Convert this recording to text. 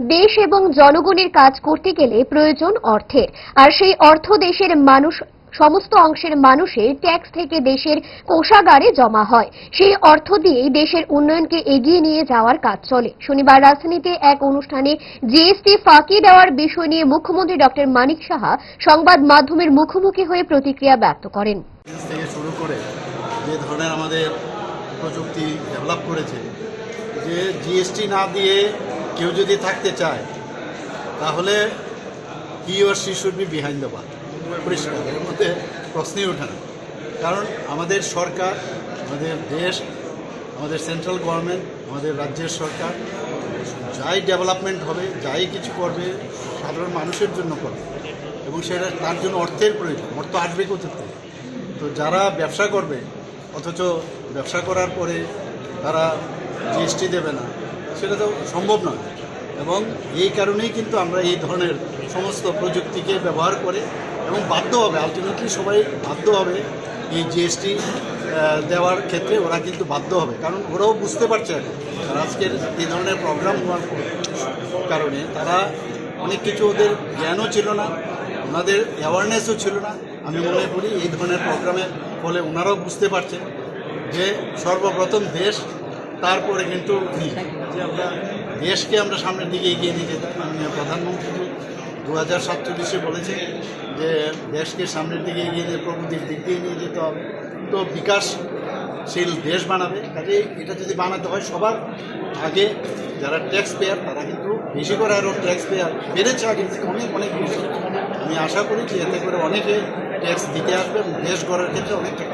দেশ এবং জনগণের কাজ করতে গেলে প্রয়োজন অর্থের। আর সেই অর্থ দেশের মানুষ, সমস্ত অংশের মানুষের ট্যাক্স থেকে দেশের কোষাগারে জমা হয়। সেই অর্থ দিয়েই দেশের উন্নয়নকে এগিয়ে নিয়ে যাওয়ার কাজ চলে। শনিবার রাজধানীতে এক অনুষ্ঠানে জিএসটি ফাঁকি দেওয়ার বিষয় নিয়ে মুখ্যমন্ত্রী ডক্টর মানিক সাহা সংবাদ মাধ্যমের মুখোমুখি হয়ে প্রতিক্রিয়া ব্যক্ত করেন। থেকে শুরু করে যে ধরনের আমাদের প্রযুক্তি ডেভেলপ করেছে, যে জিএসটি না দিয়ে কেউ যদি থাকতে চায়, তাহলে he or she should be behind the পরিষ্কার, এর মধ্যে প্রশ্নই ওঠে না। কারণ আমাদের সরকার, আমাদের দেশ, আমাদের সেন্ট্রাল গভর্নমেন্ট আমাদের রাজ্যের সরকার, যাই ডেভেলপমেন্ট হবে, যাই কিছু করবে, সাধারণ মানুষের জন্য করবে। এবং সেটা তার জন্য অর্থের প্রয়োজন, অর্থ আসবে কোথা থেকে? তো যারা ব্যবসা করবে, অথচ ব্যবসা করার পরে তারা জিএসটি দেবে না সেটা তো সম্ভব নয়। এবং এই কারণেই কিন্তু আমরা এই ধরনের সমস্ত প্রযুক্তিকে ব্যবহার করে এবং বাধ্য হবে আলটিমেটলি সবাই বাধ্য হবে এই জিএসটি দেওয়ার ক্ষেত্রে ওরা কিন্তু বাধ্য হবে। কারণ ওরাও বুঝতে পারছে এখন আজকের এই ধরনের প্রোগ্রাম হওয়ার কারণে তারা অনেক কিছু ওদের জ্ঞানও ছিল না, ওনাদের অ্যাওয়ারনেসও ছিল না। আমি মনে করি এই ধরনের প্রোগ্রামের ফলে ওনারাও বুঝতে পারছেন যে সর্বপ্রথম দেশ তারপরে কিন্তু যে আমরা দেশকে আমরা সামনের দিকে এগিয়ে নিয়ে যেতে মাননীয় প্রধানমন্ত্রী দু হাজার সাতচল্লিশে বলেছে যে দেশকে সামনের দিকে এগিয়ে নিয়ে প্রগতির দিক দিয়ে নিয়ে যেতে হবে। তো বিকাশশীল দেশ বানাবে। কাজে এটা যদি বানাতে হয় সবার আগে যারা ট্যাক্স পেয়ার তারা কিন্তু বেশি করে আরও ট্যাক্স পেয়ার বেড়েছে আগে। থেকে অনেক অনেক বেশি। আমি আশা করি যে এতে করে অনেকে ট্যাক্স দিতে আসবে এবং দেশ গড়ার ক্ষেত্রে অনেকটা